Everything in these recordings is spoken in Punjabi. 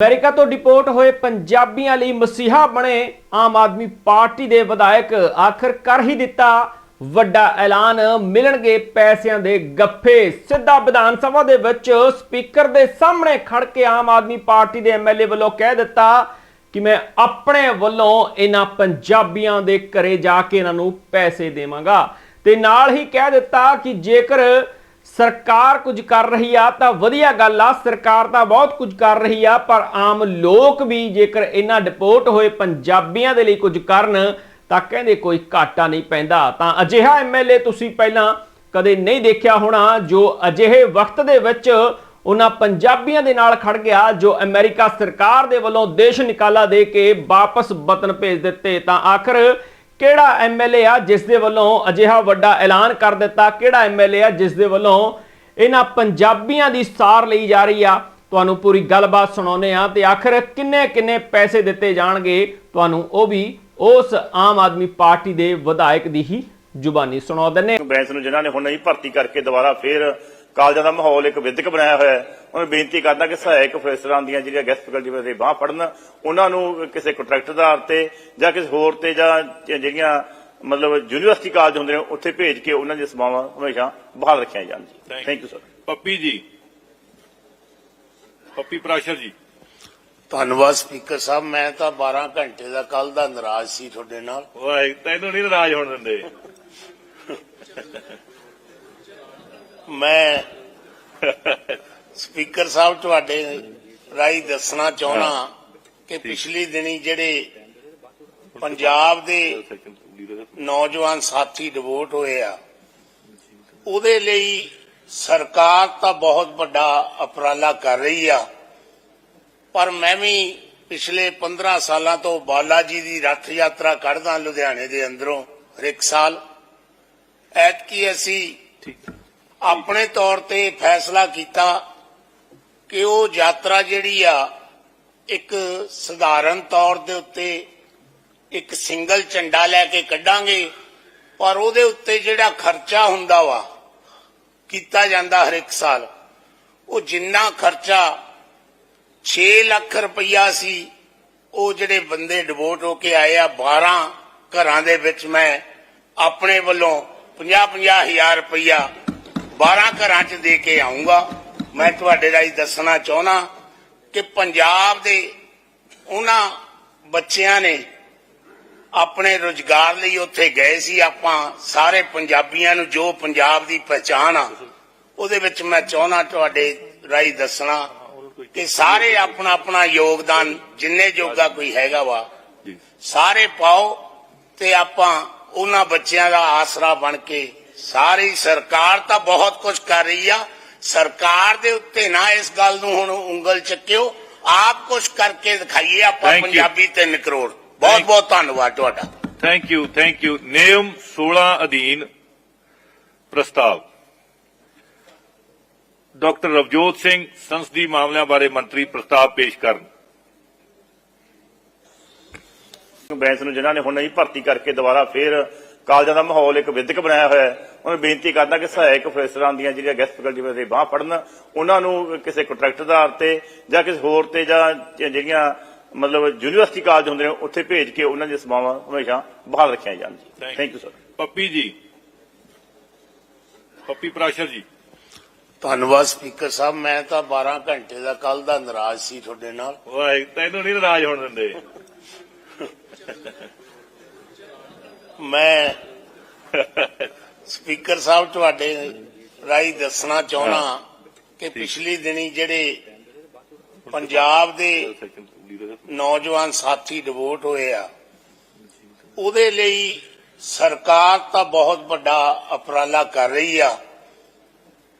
ਅਮਰੀਕਾ ਤੋਂ ਡਿਪੋਰਟ ਹੋਏ ਪੰਜਾਬੀਆਂ ਲਈ ਮਸੀਹਾ ਬਣੇ ਆਮ ਆਦਮੀ ਪਾਰਟੀ ਦੇ ਵਿਧਾਇਕ ਆਖਰ ਕਰ ਹੀ ਦਿੱਤਾ ਵੱਡਾ ਐਲਾਨ। ਮਿਲਣਗੇ ਪੈਸਿਆਂ ਦੇ ਗੱਫੇ। ਸਿੱਧਾ ਵਿਧਾਨ ਸਭਾ ਦੇ ਵਿੱਚ ਸਪੀਕਰ ਦੇ ਸਾਹਮਣੇ ਖੜ ਕੇ ਆਮ ਆਦਮੀ ਪਾਰਟੀ ਦੇ ਐਮਐਲਏ ਵੱਲੋਂ ਕਹਿ ਦਿੱਤਾ ਕਿ ਮੈਂ ਆਪਣੇ ਵੱਲੋਂ ਇਹਨਾਂ ਪੰਜਾਬੀਆਂ ਦੇ ਘਰੇ ਜਾ ਕੇ ਇਹਨਾਂ ਨੂੰ ਪੈਸੇ ਦੇਵਾਂਗਾ। ਤੇ ਨਾਲ ਹੀ ਕਹਿ ਦਿੱਤਾ ਕਿ ਜੇਕਰ ਸਰਕਾਰ ਕੁਝ ਕਰ ਰਹੀ ਆ, ਤਾਂ ਵਧੀਆ ਗੱਲ ਆ, ਸਰਕਾਰ ਤਾਂ ਬਹੁਤ ਕੁਝ ਕਰ ਰਹੀ ਆ, ਪਰ ਆਮ ਲੋਕ ਵੀ ਜੇਕਰ ਇਹਨਾਂ ਡਿਪੋਰਟ ਹੋਏ ਪੰਜਾਬੀਆਂ ਦੇ ਲਈ ਕੁਝ ਕਰਨ, ਤਾਂ ਕਹਿੰਦੇ ਕੋਈ ਘਾਟਾ ਨਹੀਂ ਪੈਂਦਾ। ਤਾਂ ਅਜਿਹਾ ਐਮਐਲਏ ਤੁਸੀਂ ਪਹਿਲਾਂ ਕਦੇ ਨਹੀਂ ਦੇਖਿਆ ਹੋਣਾ, ਜੋ ਅਜਿਹੇ ਵਕਤ ਦੇ ਵਿੱਚ ਉਹਨਾਂ ਪੰਜਾਬੀਆਂ ਦੇ ਨਾਲ ਖੜ ਗਿਆ, ਜੋ ਅਮਰੀਕਾ ਸਰਕਾਰ ਦੇ ਵੱਲੋਂ ਦੇਸ਼ ਨਿਕਾਲਾ ਦੇ ਕੇ ਵਾਪਸ ਵਤਨ ਭੇਜ ਦਿੱਤੇ। ਤਾਂ ਆਖਰ ਕਿਹੜਾ ਐਮਐਲਏ ਆ ਜਿਸ ਦੇ ਵੱਲੋਂ ਅਜਿਹਾ ਵੱਡਾ ਐਲਾਨ ਕਰ ਦਿੱਤਾ? ਕਿਹੜਾ ਐਮਐਲਏ ਆ ਜਿਸ ਦੇ ਵੱਲੋਂ ਇਹਨਾਂ ਪੰਜਾਬੀਆਂ ਦੀ ਸਾਰ ਲਈ ਜਾ ਰਹੀ ਆ? ਤੁਹਾਨੂੰ ਪੂਰੀ ਗੱਲਬਾਤ ਸੁਣਾਉਨੇ ਆ ਤੇ ਆਖਰ ਕਿੰਨੇ ਕਿੰਨੇ ਪੈਸੇ ਦਿੱਤੇ ਜਾਣਗੇ? ਤੁਹਾਨੂੰ ਉਹ ਵੀ ਉਸ ਆਮ ਆਦਮੀ ਪਾਰਟੀ ਦੇ ਵਿਧਾਇਕ ਦੀ ਹੀ ਜ਼ੁਬਾਨੀ ਸੁਣਾ ਦਿੰਨੇ ਬੈਂਸ ਨੂੰ ਜਿਨ੍ਹਾਂ ਨੇ ਹੁਣ ਨਹੀਂ ਭਰਤੀ ਕਰਕੇ ਦੁਬਾਰਾ ਫੇਰ ਕਾਲਜਾਂ ਦਾ ਮਾਹੌਲ ਇੱਕ ਵਿਦਿਅਕ ਬਣਾਇਆ ਹੋਇਆ ਹੈ। ਉਹਨਾਂ ਨੂੰ ਬੇਨਤੀ ਕਰਦਾ ਕਿ ਸਹਾਇਕ ਪ੍ਰੋਫੈਸਰਾਂ ਦੀਆਂ ਜਿਹੜੀਆਂ ਗੈਸਟ ਫੈਕਲਟੀ ਵਿੱਚ ਬਾਹ ਪੜਨ ਉਹਨਾਂ ਨੂੰ ਕਿਸੇ ਕੰਟਰੈਕਟ ਦੇ ਆਧਾਰ ਤੇ ਜਾਂ ਕਿਸੇ ਹੋਰ ਤੇ ਜਾਂ ਜਿਹੜੀਆਂ ਮਤਲਬ ਯੂਨੀਵਰਸਿਟੀ ਕਾਲਜ ਹੁੰਦੇ ਨੇ ਉੱਥੇ ਭੇਜ ਕੇ ਉਹਨਾਂ ਦੀਆਂ ਸੇਵਾਵਾਂ ਹਮੇਸ਼ਾ ਬਹਾਲ ਰੱਖੀਆਂ ਜਾਣ ਜੀ। ਥੈਂਕ ਯੂ ਸਰ ਪੱਪੀ ਜੀ। ਪੱਪੀ ਪ੍ਰਾਸ਼ਰ ਜੀ। ਧੰਨਵਾਦ ਸਪੀਕਰ ਸਾਹਿਬ ਮੈਂ ਤਾਂ 12 ਘੰਟੇ ਦਾ ਕੱਲ ਦਾ ਨਾਰਾਜ਼ ਸੀ ਤੁਹਾਡੇ ਨਾਲ। ਓਏ ਤੈਨੂੰ ਨਹੀਂ ਨਾਰਾਜ਼ ਹੋਣ ਦਿੰਦੇ। ਮੈਂ ਸਪੀਕਰ ਸਾਹਿਬ ਤੁਹਾਡੇ ਰਾਹੀਂ ਦੱਸਣਾ ਚਾਹਣਾ ਕਿ ਪਿਛਲੀ ਦਿਨੀ ਜਿਹੜੇ ਪੰਜਾਬ ਦੇ ਨੌਜਵਾਨ ਸਾਥੀ ਡਿਵੋਟ ਹੋਏ ਆ ਉਹਦੇ ਲਈ ਸਰਕਾਰ ਤਾਂ ਬਹੁਤ ਵੱਡਾ ਉਪਰਾਲਾ ਕਰ ਰਹੀ ਆ। ਪਰ ਮੈਂ ਵੀ ਪਿਛਲੇ 15 ਸਾਲਾਂ ਤੋਂ ਬਾਲਾ ਜੀ ਦੀ ਰੱਥ ਯਾਤਰਾ ਕੱਢਦਾ ਲੁਧਿਆਣੇ ਦੇ ਅੰਦਰੋਂ ਹਰ ਇੱਕ ਸਾਲ। ਐਤਕੀ ਅਸੀਂ ਆਪਣੇ ਤੌਰ ਤੇ ਫੈਸਲਾ ਕੀਤਾ ਕਿ ਉਹ ਯਾਤਰਾ ਜਿਹੜੀ ਆ, ਇੱਕ ਸਧਾਰਨ ਤੌਰ ਦੇ ਉੱਤੇ ਇੱਕ ਸਿੰਗਲ ਝੰਡਾ ਲੈ ਕੇ ਕੱਢਾਂਗੇ, ਪਰ ਉਹਦੇ ਉੱਤੇ ਜਿਹੜਾ ਖਰਚਾ ਹੁੰਦਾ ਵਾ, ਕੀਤਾ ਜਾਂਦਾ ਹਰ ਇੱਕ ਸਾਲ, ਉਹ ਜਿੰਨਾ ਖਰਚਾ 6 ਲੱਖ ਰੁਪਈਆ ਸੀ, ਉਹ ਜਿਹੜੇ ਬੰਦੇ ਡਿਵੋਟ ਹੋ ਕੇ ਆਏ ਆ 12 ਘਰਾਂ ਦੇ ਵਿੱਚ ਮੈਂ ਆਪਣੇ ਵੱਲੋਂ 50-50 ਹਜ਼ਾਰ ਰੁਪਈਆ 12 ਘਰਾਂ 'ਚ ਦੇ ਕੇ ਆਉਂਗਾ ਮੈਂ ਤੁਹਾਡੇ ਰਾਹੀਂ ਦੱਸਣਾ ਚਾਹਣਾ ਕਿ ਪੰਜਾਬ ਦੇ ਉਹਨਾਂ ਬੱਚਿਆਂ ਨੇ ਆਪਣੇ ਰੋਜ਼ਗਾਰ ਲਈ ਉੱਥੇ ਗਏ ਸੀ। ਆਪਾਂ ਸਾਰੇ ਪੰਜਾਬੀਆਂ ਨੂੰ ਜੋ ਪੰਜਾਬ ਦੀ ਪਛਾਣ ਆ ਉਹਦੇ ਵਿੱਚ ਮੈਂ ਚਾਹਣਾ ਤੁਹਾਡੇ ਰਾਹੀਂ ਦੱਸਣਾ ਕਿ ਸਾਰੇ ਆਪਣਾ ਆਪਣਾ ਯੋਗਦਾਨ ਜਿੰਨੇ ਜੋਗਾ ਕੋਈ ਹੈਗਾ ਵਾ ਸਾਰੇ ਪਾਓ ਤੇ ਆਪਾਂ ਉਹਨਾਂ ਬੱਚਿਆਂ ਦਾ ਆਸਰਾ ਬਣ ਕੇ ਸਾਰੀ ਸਰਕਾਰ ਤਾਂ ਬਹੁਤ ਕੁਝ ਕਰ ਰਹੀ ਆ। ਸਰਕਾਰ ਦੇ ਉੱਤੇ ਨਾ ਇਸ ਗੱਲ ਨੂੰ ਹੁਣ ਉਂਗਲ ਚੱਕਿਓ। ਆਪ ਕੁਝ ਕਰਕੇ ਦਿਖਾਈਏ ਆਪਾਂ Thank you. ਪੰਜਾਬੀ ਤਿੰਨ ਕਰੋੜ। ਬਹੁਤ ਬਹੁਤ ਧੰਨਵਾਦ ਤੁਹਾਡਾ। ਥੈਂਕ ਯੂ ਥੈਂਕ ਯੂ ਨਿਯਮ 16 ਅਧੀਨ ਪ੍ਰਸਤਾਵ। ਡਾਕਟਰ ਰਵਜੋਤ ਸਿੰਘ ਸੰਸਦੀ ਮਾਮਲਿਆਂ ਬਾਰੇ ਮੰਤਰੀ ਪ੍ਰਸਤਾਵ ਪੇਸ਼ ਕਰਨ। ਬੈਂਸ ਨੂੰ ਜਿਨ੍ਹਾਂ ਨੇ ਹੁਣ ਨਹੀਂ ਭਰਤੀ ਕਰਕੇ ਦੁਬਾਰਾ ਫੇਰ ਕਾਲਜਾਂ ਦਾ ਮਾਹੌਲ ਇੱਕ ਵਿਦਿਅਕ ਬਣਾਇਆ ਹੋਇਆ ਹੈ। ਉਹਨਾਂ ਬੇਨਤੀ ਕਰਦਾ ਕਿ ਸਹਾਇਕ ਪ੍ਰੋਫੈਸਰਾਂ ਦੀਆਂ ਜਿਹੜੀਆਂ ਗੈਸਟ ਫੈਕਲਟੀ ਵਿੱਚ ਬਾਹ ਪੜਨ ਉਹਨਾਂ ਨੂੰ ਕਿਸੇ ਕੰਟਰੈਕਟ ਦੇ ਆਧਾਰ ਤੇ ਜਾਂ ਕਿਸੇ ਹੋਰ ਤੇ ਜਾਂ ਜਿਹੜੀਆਂ ਮਤਲਬ ਯੂਨੀਵਰਸਿਟੀ ਕਾਲਜ ਹੁੰਦੇ ਨੇ ਉੱਥੇ ਭੇਜ ਕੇ ਉਹਨਾਂ ਦੀਆਂ ਸੇਵਾਵਾਂ ਹਮੇਸ਼ਾ ਬਹਾਲ ਰੱਖੀਆਂ ਜਾਣ ਜੀ। ਥੈਂਕ ਯੂ ਸਰ ਪੱਪੀ ਜੀ। ਪੱਪੀ ਪ੍ਰਾਸ਼ਰ ਜੀ। ਧੰਨਵਾਦ ਸਪੀਕਰ ਸਾਹਿਬ ਮੈਂ ਤਾਂ 12 ਘੰਟੇ ਦਾ ਕੱਲ ਦਾ ਨਾਰਾਜ਼ ਸੀ ਤੁਹਾਡੇ ਨਾਲ। ਓਏ ਤੈਨੂੰ ਨਹੀਂ ਨਾਰਾਜ਼ ਹੋਣ ਦਿੰਦੇ। ਮੈਂ ਸਪੀਕਰ ਸਾਹਿਬ ਤੁਹਾਡੇ ਰਾਹੀਂ ਦੱਸਣਾ ਚਾਹਣਾ ਕਿ ਪਿਛਲੀ ਦਿਨੀ ਜਿਹੜੇ ਪੰਜਾਬ ਦੇ ਨੌਜਵਾਨ ਸਾਥੀ ਡਿਵੋਟ ਹੋਏ ਆ ਉਹਦੇ ਲਈ ਸਰਕਾਰ ਤਾਂ ਬਹੁਤ ਵੱਡਾ ਉਪਰਾਲਾ ਕਰ ਰਹੀ ਆ।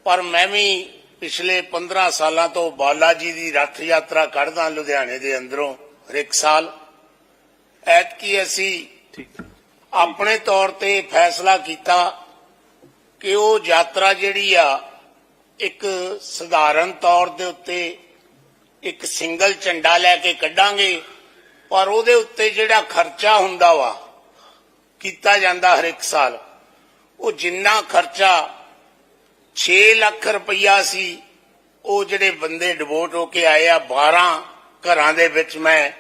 ਪਰ ਮੈਂ ਵੀ ਪਿਛਲੇ 15 ਸਾਲਾਂ ਤੋਂ ਬਾਲਾ ਜੀ ਦੀ ਰੱਥ ਯਾਤਰਾ ਕੱਢਦਾ ਲੁਧਿਆਣੇ ਦੇ ਅੰਦਰੋਂ ਹਰ ਇੱਕ ਸਾਲ। ਐਤਕੀ ਅਸੀਂ ਆਪਣੇ ਤੌਰ ਤੇ ਫੈਸਲਾ ਕੀਤਾ ਕਿ ਉਹ ਯਾਤਰਾ ਜਿਹੜੀ ਆ, ਇੱਕ ਸਧਾਰਨ ਤੌਰ ਦੇ ਉੱਤੇ ਇੱਕ ਸਿੰਗਲ ਝੰਡਾ ਲੈ ਕੇ ਕੱਢਾਂਗੇ, ਪਰ ਉਹਦੇ ਉੱਤੇ ਜਿਹੜਾ ਖਰਚਾ ਹੁੰਦਾ ਵਾ, ਕੀਤਾ ਜਾਂਦਾ ਹਰ ਇੱਕ ਸਾਲ, ਉਹ ਜਿੰਨਾ ਖਰਚਾ 6 ਲੱਖ ਰੁਪਈਆ ਸੀ, ਉਹ ਜਿਹੜੇ ਬੰਦੇ ਡਿਵੋਟ ਹੋ ਕੇ ਆਏ ਆ 12 ਘਰਾਂ ਦੇ ਵਿੱਚ ਮੈਂ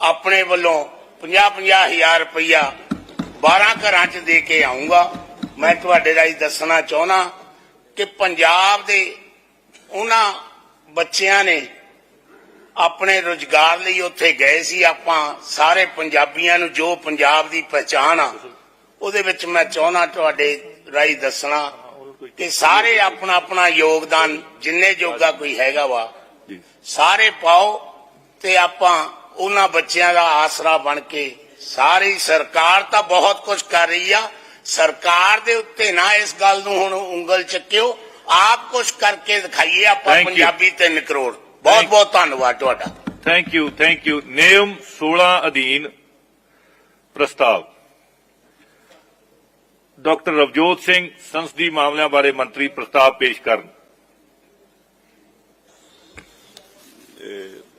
ਆਪਣੇ ਵੱਲੋਂ 50-50 ਹਜ਼ਾਰ ਰੁਪਈਆ 12 ਘਰਾਂ 'ਚ ਦੇ ਕੇ ਆਉਂਗਾ। ਮੈਂ ਤੁਹਾਡੇ ਰਾਹੀਂ ਦੱਸਣਾ ਚਾਹੁੰਦਾ ਕਿ ਪੰਜਾਬ ਦੇ ਉਹਨਾਂ ਬੱਚਿਆਂ ਨੇ ਆਪਣੇ ਰੋਜ਼ਗਾਰ ਲਈ ਉੱਥੇ ਗਏ ਸੀ। ਆਪਾਂ ਸਾਰੇ ਪੰਜਾਬੀਆਂ ਨੂੰ ਜੋ ਪੰਜਾਬ ਦੀ ਪਛਾਣ ਆ ਉਹਦੇ ਵਿੱਚ ਮੈਂ ਚਾਹੁੰਦਾ ਤੁਹਾਡੇ ਰਾਹੀਂ ਦੱਸਣਾ ਕਿ ਸਾਰੇ ਆਪਣਾ ਆਪਣਾ ਯੋਗਦਾਨ ਜਿੰਨੇ ਜੋਗਾ ਕੋਈ ਹੈਗਾ ਵਾ ਸਾਰੇ ਪਾਓ ਤੇ ਆਪਾਂ ਉਹਨਾਂ ਬੱਚਿਆਂ ਦਾ ਆਸਰਾ ਬਣ ਕੇ ਸਾਰੀ ਸਰਕਾਰ ਤਾਂ ਬਹੁਤ ਕੁਝ ਕਰ ਰਹੀ ਆ। ਸਰਕਾਰ ਦੇ ਉੱਤੇ ਨਾ ਇਸ ਗੱਲ ਨੂੰ ਹੁਣ ਉਂਗਲ ਚੱਕਿਓ। ਆਪ ਕੁਝ ਕਰਕੇ ਦਿਖਾਈਏ ਆਪਾਂ. ਪੰਜਾਬੀ 3 ਕਰੋੜ। ਬਹੁਤ ਬਹੁਤ ਧੰਨਵਾਦ ਤੁਹਾਡਾ। ਥੈਂਕ ਯੂ ਥੈਂਕ ਯੂ ਨਿਯਮ 16 ਅਧੀਨ ਪ੍ਰਸਤਾਵ। ਡਾਕਟਰ ਰਵਜੋਤ ਸਿੰਘ ਸੰਸਦੀ ਮਾਮਲਿਆਂ ਬਾਰੇ ਮੰਤਰੀ ਪ੍ਰਸਤਾਵ ਪੇਸ਼ ਕਰਨ।